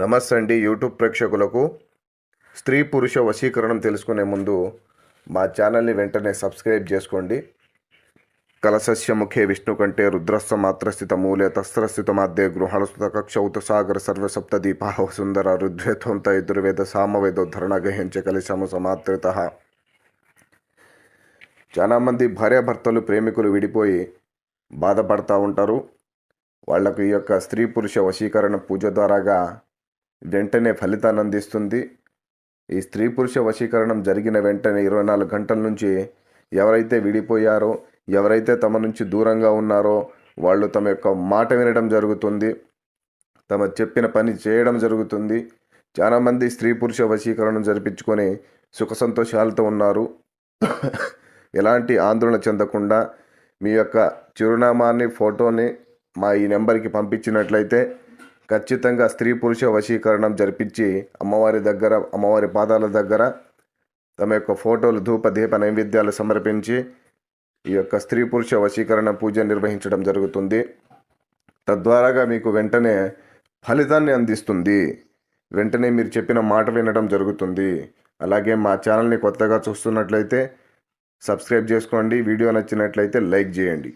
నమస్తే అండి యూట్యూబ్ ప్రేక్షకులకు. స్త్రీ పురుష వశీకరణం తెలుసుకునే ముందు మా ఛానల్ని వెంటనే సబ్స్క్రైబ్ చేసుకోండి. కలసస్య ముఖే విష్ణు కంటే రుద్రస్థ మాత్రస్థిత మూలే తస్త్రస్థిత మాధ్యే గృహణస్థిత కక్ష ఉత సాగర సర్వసప్త దీపాహ సుందర రుద్వేత్వంత యజుర్వేద సామవేదోద్ధరణ గహించ కలిశము సమాత్రిత. చాలామంది భార్యాభర్తలు ప్రేమికులు విడిపోయి బాధపడతా ఉంటారు. వాళ్ళకు ఈ యొక్క స్త్రీ పురుష వశీకరణ పూజ ద్వారాగా వెంటనే ఫలితాన్ని అందిస్తుంది. ఈ స్త్రీ పురుష వశీకరణం జరిగిన వెంటనే ఇరవై నాలుగు గంటల నుంచి ఎవరైతే విడిపోయారో ఎవరైతే తమ నుంచి దూరంగా ఉన్నారో వాళ్ళు తమ యొక్క మాట వినడం జరుగుతుంది. తమ చెప్పిన పని చేయడం జరుగుతుంది. చాలామంది స్త్రీ పురుష వశీకరణం జరిపించుకొని సుఖ సంతోషాలతో ఉన్నారు. ఎలాంటి ఆందోళన చెందకుండా మీ యొక్క చిరునామాని ఫోటోని మా ఈ నెంబర్కి పంపించినట్లయితే ఖచ్చితంగా స్త్రీ పురుష వశీకరణం జరిపించి అమ్మవారి దగ్గర అమ్మవారి పాదాల దగ్గర తమ యొక్క ఫోటోలు ధూప దీప నైవేద్యాలు సమర్పించి ఈ యొక్క స్త్రీ పురుష వశీకరణ పూజ నిర్వహించడం జరుగుతుంది. తద్వారాగా మీకు వెంటనే ఫలితాన్ని అందిస్తుంది. వెంటనే మీరు చెప్పిన మాట వినడం జరుగుతుంది. అలాగే మా ఛానల్ని కొత్తగా చూస్తున్నట్లయితే సబ్స్క్రైబ్ చేసుకోండి. వీడియో నచ్చినట్లయితే లైక్ చేయండి.